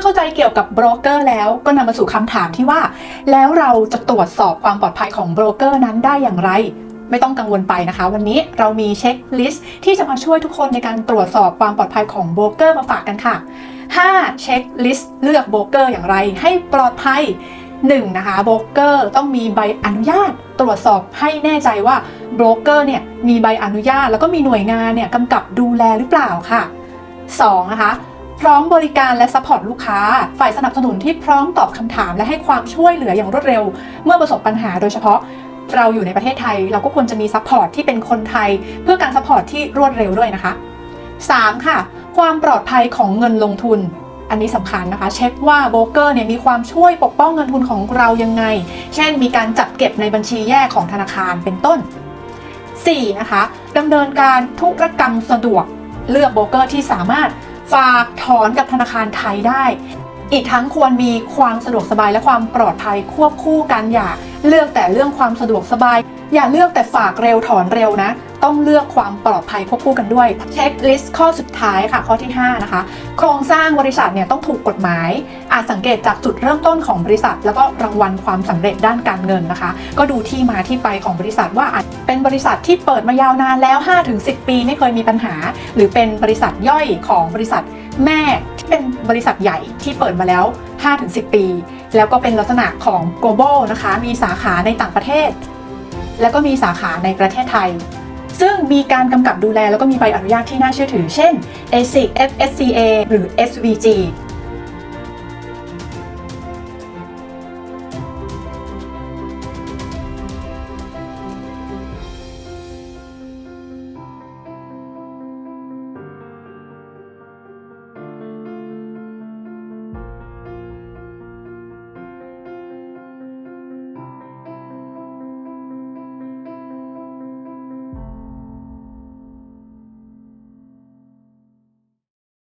อเข้าใจเกี่ยวกับโบรกเกอร์แล้วก็นำมาสู่คำถามที่ว่า แล้วเราจะตรวจสอบความปลอดภัยของโบรกเกอร์นั้นได้อย่างไร ไม่ต้องกังวลไปนะคะ วันนี้เรามีเช็คลิสต์ที่จะมาช่วยทุกคนในการตรวจสอบความปลอดภัยของโบรกเกอร์มาฝากกันค่ะ 5. เช็คลิสต์เลือกโบรกเกอร์อย่างไร ให้ปลอดภัย 1. นะคะโบรกเกอร์ต้องมีใบอนุญาต ตรวจสอบให้แน่ใจว่าโบรกเกอร์เนี่ยมีใบอนุญาต แล้วก็มีหน่วยงานเนี่ยกำกับดูแลหรือเปล่าค่ะ 2. นะคะ พร้อมบริการและซัพพอร์ตลูกค้า ฝ่ายสนับสนุนที่พร้อมตอบคำถามและให้ความช่วยเหลืออย่างรวดเร็ว เมื่อประสบปัญหาโดยเฉพาะเราอยู่ในประเทศไทย เราก็ควรจะมีซัพพอร์ตที่เป็นคนไทย เพื่อการซัพพอร์ตที่รวดเร็วด้วยนะคะ 3. ค่ะ ความปลอดภัยของเงินลงทุน อันนี้สำคัญนะคะ เช็คว่าโบรกเกอร์เนี่ยมีความช่วยปกป้องเงินทุนของเรายังไง เช่น มีการจัดเก็บในบัญชีแยกของธนาคารเป็นต้น 4. นะคะดำเนินการธุรกรรมสะดวก เลือกโบรกเกอร์ที่สามารถ ฝากถอนกับธนาคารไทยได้ อีกทั้งควรมีความสะดวกสบายและความปลอดภัยควบคู่กันอย่าเลือกแต่เรื่องความสะดวกสบาย อย่าเลือกแต่ฝากเร็วถอนเร็วนะ ต้องเลือกความปลอดภัยควบคู่กันด้วยเช็คลิสต์ข้อสุดท้ายค่ะข้อที่ 5 นะคะ โครงสร้างบริษัทเนี่ยต้องถูกกฎหมาย อาจสังเกตจากจุดเริ่มต้นของบริษัท แล้วก็รางวัลความสำเร็จด้านการเงินนะคะ ก็ดูที่มาที่ไปของบริษัทว่าอาจเป็นบริษัทที่เปิดมายาวนานแล้ว 5-10 ปีไม่เคยมีปัญหา หรือเป็นบริษัทย่อยของบริษัทแม่ เป็นบริษัทใหญ่ที่เปิดมาแล้ว 5-10 ปี แล้วก็เป็นลักษณะของ global นะคะ มีสาขาในต่างประเทศ แล้วก็มีสาขาในประเทศไทย ซึ่งมีการกำกับดูแลแล้วก็มีใบอนุญาตที่น่าเชื่อถือ เช่น ASIC FSCA หรือ SVG